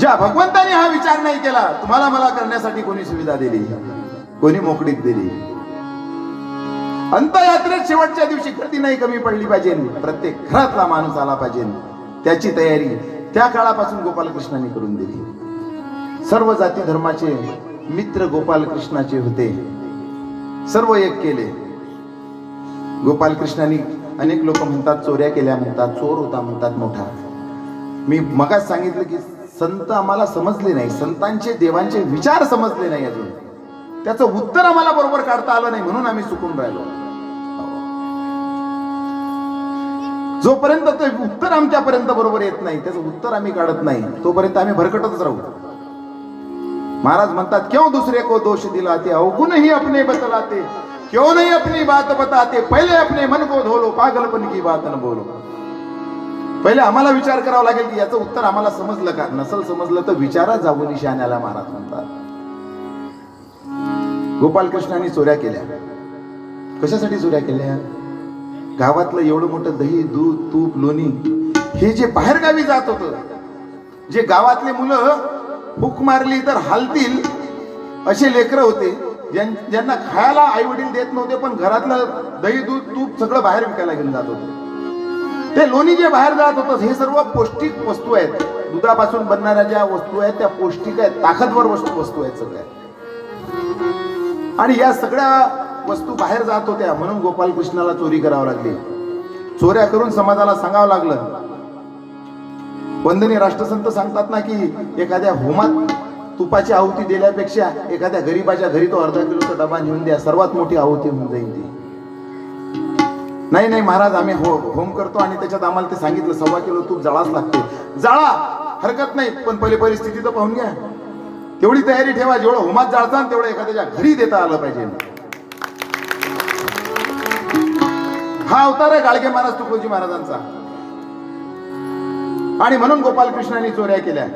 ज्या भगवंताने हा विचार नाही केला तुम्हाला मला करण्यासाठी कोणी सुविधा दिली? कोणी मोकळीत दिली? अंतयात्रेत शेवटच्या दिवशी गर्दी नाही कमी पडली पाहिजे. प्रत्येक घरातला माणूस आला पाहिजे. त्याची तयारी त्या काळापासून गोपालकृष्णाने करून दिली. सर्व जाती धर्माचे मित्र गोपालकृष्णाचे होते. सर्व एक केले. गोपालकृष्णाने अनेक लोक म्हणतात चोऱ्या केल्या म्हणतात चोर होता म्हणतात मोठा. मी मगाच सांगितलं की संत आम्हाला समजले नाही संतांचे देवांचे विचार समजले नाही अजून. त्याचं उत्तर आम्हाला बरोबर काढता आलं नाही म्हणून आम्ही चुकून राहिलो. जोपर्यंत ते उत्तर आमच्यापर्यंत बरोबर येत नाही त्याचं उत्तर आम्ही काढत नाही तोपर्यंत आम्ही भरकटच राहू. महाराज म्हणतात क्यों दुसरे को दोष दिलाते? ते ही अपने बतलाते क्यों नहीं अपनी बात बताते? पहिले अपने मन को धोलो पागलपन की बात न बोलो. पहिले आम्हाला विचार करावा लागेल की याचं उत्तर आम्हाला समजलं का? नसल समजलं तर विचारा जाऊन निशाण्याला महाराज म्हणतात. गोपालकृष्णांनी चोऱ्या केल्या. कशासाठी चोऱ्या केल्या? गावातलं एवढं मोठं दही दूध तूप लोणी हे जे बाहेरगावी जात होतं जे गावातले मुलं हुक मारली तर हालतील असे लेकरं होते. ज्यां- ज्यांना खायला आई वडील देत नव्हते पण घरातलं दही दूध तूप सगळं बाहेर विकायला घेऊन जात होतं. ते लोणी जे बाहेर जात होतं हे सर्व पौष्टिक वस्तू आहेत. दुधापासून बनणाऱ्या ज्या वस्तू आहेत त्या पौष्टिक आहेत. ताकदवर वस्तू वस्तू आहेत सगळ्या. आणि या सगळ्या वस्तू बाहेर जात होत्या म्हणून गोपालकृष्णाला चोरी करावी लागली. चोऱ्या करून समाजाला सांगावं लागलं. वंदनीय राष्ट्रसंत सांगतात ना की एखाद्या होमात तुपाची आहुती दिल्यापेक्षा एखाद्या गरीबाच्या घरी तो अर्धा किलोचा डबा नेऊन द्या सर्वात मोठी आहुती होऊन जाईल ती. नाही नाही महाराज आम्ही हो होम करतो आणि त्याच्यात आम्हाला ते सांगितलं सव्वा किलो तूप जळाच लागते. जाळा हरकत नाही पण पहिले परिस्थिती तर पाहून घ्या. तेवढी तयारी ठेवा जेवढं होमात जाळता तेवढं एखाद्याच्या घरी देता आलं पाहिजे. हा अवतार आहे गाडगे महाराज तुकडोजी महाराजांचा. आणि म्हणून गोपालकृष्णाने चोऱ्या केल्या.